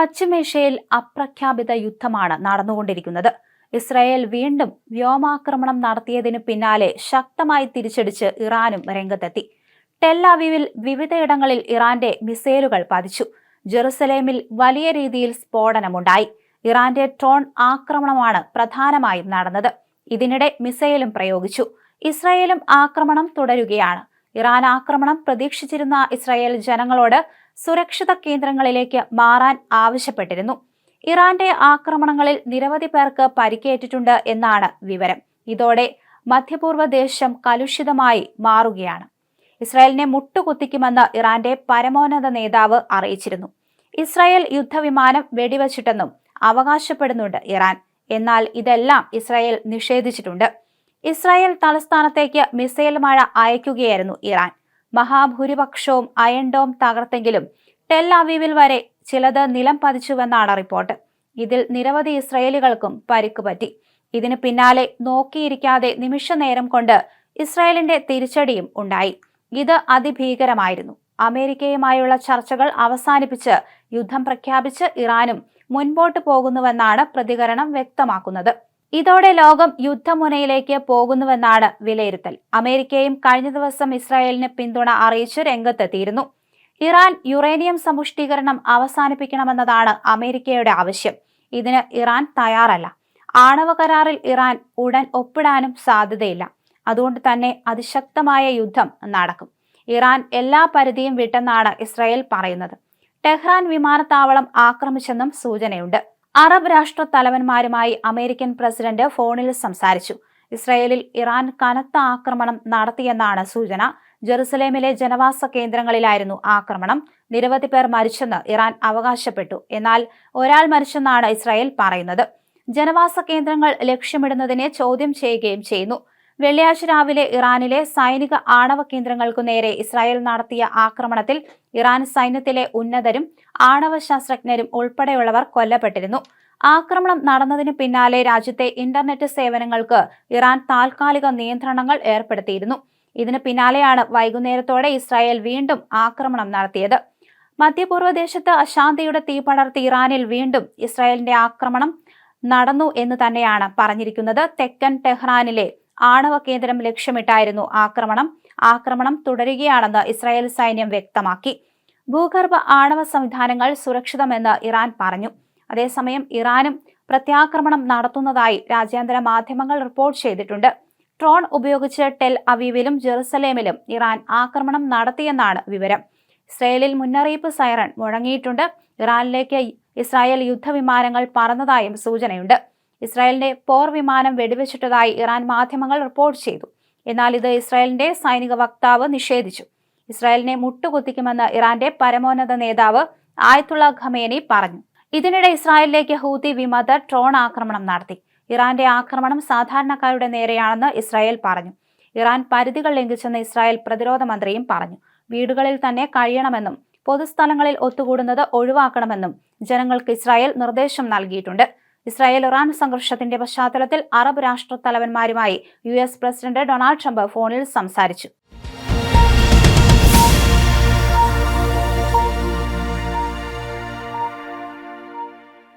പശ്ചിമേഷ്യയിൽ അപ്രഖ്യാപിത യുദ്ധമാണ് നടന്നുകൊണ്ടിരിക്കുന്നത്. ഇസ്രായേൽ വീണ്ടും വ്യോമാക്രമണം നടത്തിയതിനു പിന്നാലെ ശക്തമായി തിരിച്ചടിച്ച് ഇറാനും രംഗത്തെത്തി. ടെല്ലാവീവിൽ വിവിധയിടങ്ങളിൽ ഇറാന്റെ മിസൈലുകൾ പതിച്ചു. ജെറുസലേമിൽ വലിയ രീതിയിൽ സ്ഫോടനമുണ്ടായി. ഇറാന്റെ ട്രോൺ ആക്രമണമാണ് പ്രധാനമായും നടന്നത്. ഇതിനിടെ മിസൈലും പ്രയോഗിച്ചു. ഇസ്രായേലും ആക്രമണം തുടരുകയാണ്. ഇറാൻ ആക്രമണം പ്രതീക്ഷിച്ചിരുന്ന ഇസ്രായേൽ ജനങ്ങളോട് സുരക്ഷിത കേന്ദ്രങ്ങളിലേക്ക് മാറാൻ ആവശ്യപ്പെട്ടിരുന്നു. ഇറാന്റെ ആക്രമണങ്ങളിൽ നിരവധി പേർക്ക് പരിക്കേറ്റിട്ടുണ്ട് എന്നാണ് വിവരം. ഇതോടെ മധ്യപൂർവ ദേശം കലുഷിതമായി മാറുകയാണ്. ഇസ്രായേലിനെ മുട്ടുകുത്തിക്കുമെന്ന് ഇറാന്റെ പരമോന്നത നേതാവ് അറിയിച്ചിരുന്നു. ഇസ്രായേൽ യുദ്ധവിമാനം വെടിവച്ചിട്ടെന്നും അവകാശപ്പെടുന്നുണ്ട് ഇറാൻ. എന്നാൽ ഇതെല്ലാം ഇസ്രായേൽ നിഷേധിച്ചിട്ടുണ്ട്. ഇസ്രായേൽ തലസ്ഥാനത്തേക്ക് മിസൈൽ മഴ അയക്കുകയായിരുന്നു ഇറാൻ. മഹാഭൂരിപക്ഷവും അയൺ തകർത്തെങ്കിലും ടെൽ അവീവിൽ വരെ ചിലത് നിലം പതിച്ചുവെന്നാണ് റിപ്പോർട്ട്. ഇതിൽ നിരവധി ഇസ്രയേലുകൾക്കും പരിക്ക് പറ്റി. ഇതിന് പിന്നാലെ നോക്കിയിരിക്കാതെ നിമിഷ നേരം കൊണ്ട് ഇസ്രായേലിന്റെ തിരിച്ചടിയും ഉണ്ടായി. ഇത് അതിഭീകരമായിരുന്നു. അമേരിക്കയുമായുള്ള ചർച്ചകൾ അവസാനിപ്പിച്ച് യുദ്ധം പ്രഖ്യാപിച്ച് ഇറാനും മുൻപോട്ട് പോകുന്നുവെന്നാണ് പ്രതികരണം വ്യക്തമാക്കുന്നത്. ഇതോടെ ലോകം യുദ്ധമുനയിലേക്ക് പോകുന്നുവെന്നാണ് വിലയിരുത്തൽ. അമേരിക്കയും കഴിഞ്ഞ ദിവസം ഇസ്രായേലിന് പിന്തുണ അറിയിച്ച് രംഗത്തെത്തിയിരുന്നു. ഇറാൻ യുറേനിയം സമ്പുഷ്ടീകരണം അവസാനിപ്പിക്കണമെന്നതാണ് അമേരിക്കയുടെ ആവശ്യം. ഇതിന് ഇറാൻ തയ്യാറല്ല. ആണവ കരാറിൽ ഇറാൻ ഉടൻ ഒപ്പിടാനും സാധ്യതയില്ല. അതുകൊണ്ട് തന്നെ അതിശക്തമായ യുദ്ധം നടക്കും. ഇറാൻ എല്ലാ പരിധിയും വിട്ടെന്നാണ് ഇസ്രായേൽ പറയുന്നത്. ടെഹ്റാൻ വിമാനത്താവളം ആക്രമിച്ചെന്നും സൂചനയുണ്ട്. അറബ് രാഷ്ട്ര തലവന്മാരുമായി അമേരിക്കൻ പ്രസിഡന്റ് ഫോണിൽ സംസാരിച്ചു. ഇസ്രയേലിൽ ഇറാൻ കനത്ത ആക്രമണം നടത്തിയെന്നാണ് സൂചന. ജെറുസലേമിലെ ജനവാസ കേന്ദ്രങ്ങളിലായിരുന്നു ആക്രമണം. നിരവധി പേർ മരിച്ചെന്ന് ഇറാൻ അവകാശപ്പെട്ടു. എന്നാൽ ഒരാൾ മരിച്ചെന്നാണ് ഇസ്രായേൽ പറയുന്നത്. ജനവാസ കേന്ദ്രങ്ങൾ ലക്ഷ്യമിടുന്നതിനെ ചോദ്യം ചെയ്യുകയും ചെയ്യുന്നു. വെള്ളിയാഴ്ച രാവിലെ ഇറാനിലെ സൈനിക ആണവ കേന്ദ്രങ്ങൾക്കു നേരെ ഇസ്രായേൽ നടത്തിയ ആക്രമണത്തിൽ ഇറാൻ സൈന്യത്തിലെ ഉന്നതരും ആണവ ശാസ്ത്രജ്ഞരും ഉൾപ്പെടെയുള്ളവർ കൊല്ലപ്പെട്ടിരുന്നു. ആക്രമണം നടന്നതിന് പിന്നാലെ രാജ്യത്തെ ഇന്റർനെറ്റ് സേവനങ്ങൾക്ക് ഇറാൻ താൽക്കാലിക നിയന്ത്രണങ്ങൾ ഏർപ്പെടുത്തിയിരുന്നു. ഇതിന് പിന്നാലെയാണ് വൈകുന്നേരത്തോടെ ഇസ്രായേൽ വീണ്ടും ആക്രമണം നടത്തിയത്. മധ്യപൂർവ ദേശത്ത് അശാന്തിയുടെ തീ പടർത്തി ഇറാനിൽ വീണ്ടും ഇസ്രായേലിന്റെ ആക്രമണം നടന്നു എന്ന് തന്നെയാണ് പറഞ്ഞിരിക്കുന്നത് തെക്കൻ ടെഹ്റാനിലെ ആണവ കേന്ദ്രം ലക്ഷ്യമിട്ടായിരുന്നു ആക്രമണം. ആക്രമണം തുടരുകയാണെന്ന് ഇസ്രായേൽ സൈന്യം വ്യക്തമാക്കി. ഭൂഗർഭ ആണവ സംവിധാനങ്ങൾ സുരക്ഷിതമെന്ന് ഇറാൻ പറഞ്ഞു. അതേസമയം ഇറാനും പ്രത്യാക്രമണം നടത്തുന്നതായി രാജ്യാന്തര മാധ്യമങ്ങൾ റിപ്പോർട്ട് ചെയ്തിട്ടുണ്ട്. ഡ്രോൺ ഉപയോഗിച്ച് ടെൽ അവീവിലും ജെറുസലേമിലും ഇറാൻ ആക്രമണം നടത്തിയെന്നാണ് വിവരം. ഇസ്രയേലിൽ മുന്നറിയിപ്പ് സൈറൺ മുഴങ്ങിയിട്ടുണ്ട്. ഇറാനിലേക്ക് ഇസ്രായേൽ യുദ്ധവിമാനങ്ങൾ പറന്നതായും സൂചനയുണ്ട്. ഇസ്രായേലിന്റെ പോർ വിമാനം വെടിവെച്ചിട്ടതായി ഇറാൻ മാധ്യമങ്ങൾ റിപ്പോർട്ട് ചെയ്തു. എന്നാൽ ഇത് ഇസ്രായേലിന്റെ സൈനിക വക്താവ് നിഷേധിച്ചു. ഇസ്രായേലിനെ മുട്ടുകുത്തിക്കുമെന്ന് ഇറാന്റെ പരമോന്നത നേതാവ് ആയത്തുള്ള ഖമേനി പറഞ്ഞു. ഇതിനിടെ ഇസ്രായേലിലേക്ക് ഹൂതി വിമത ഡ്രോൺ ആക്രമണം നടത്തി. ഇറാന്റെ ആക്രമണം സാധാരണക്കാരുടെ നേരെയാണെന്ന് ഇസ്രായേൽ പറഞ്ഞു. ഇറാൻ പരിധികൾ ലംഘിച്ചെന്ന് ഇസ്രായേൽ പ്രതിരോധ മന്ത്രിയും പറഞ്ഞു. വീടുകളിൽ തന്നെ കഴിയണമെന്നും പൊതുസ്ഥലങ്ങളിൽ ഒത്തുകൂടുന്നത് ഒഴിവാക്കണമെന്നും ജനങ്ങൾക്ക് ഇസ്രായേൽ നിർദ്ദേശം നൽകിയിട്ടുണ്ട്. ഇസ്രായേൽ ഇറാൻ സംഘർഷത്തിന്റെ പശ്ചാത്തലത്തിൽ അറബ് രാഷ്ട്ര തലവന്മാരുമായി U S president Donald Trump ഫോണിൽ സംസാരിച്ചു.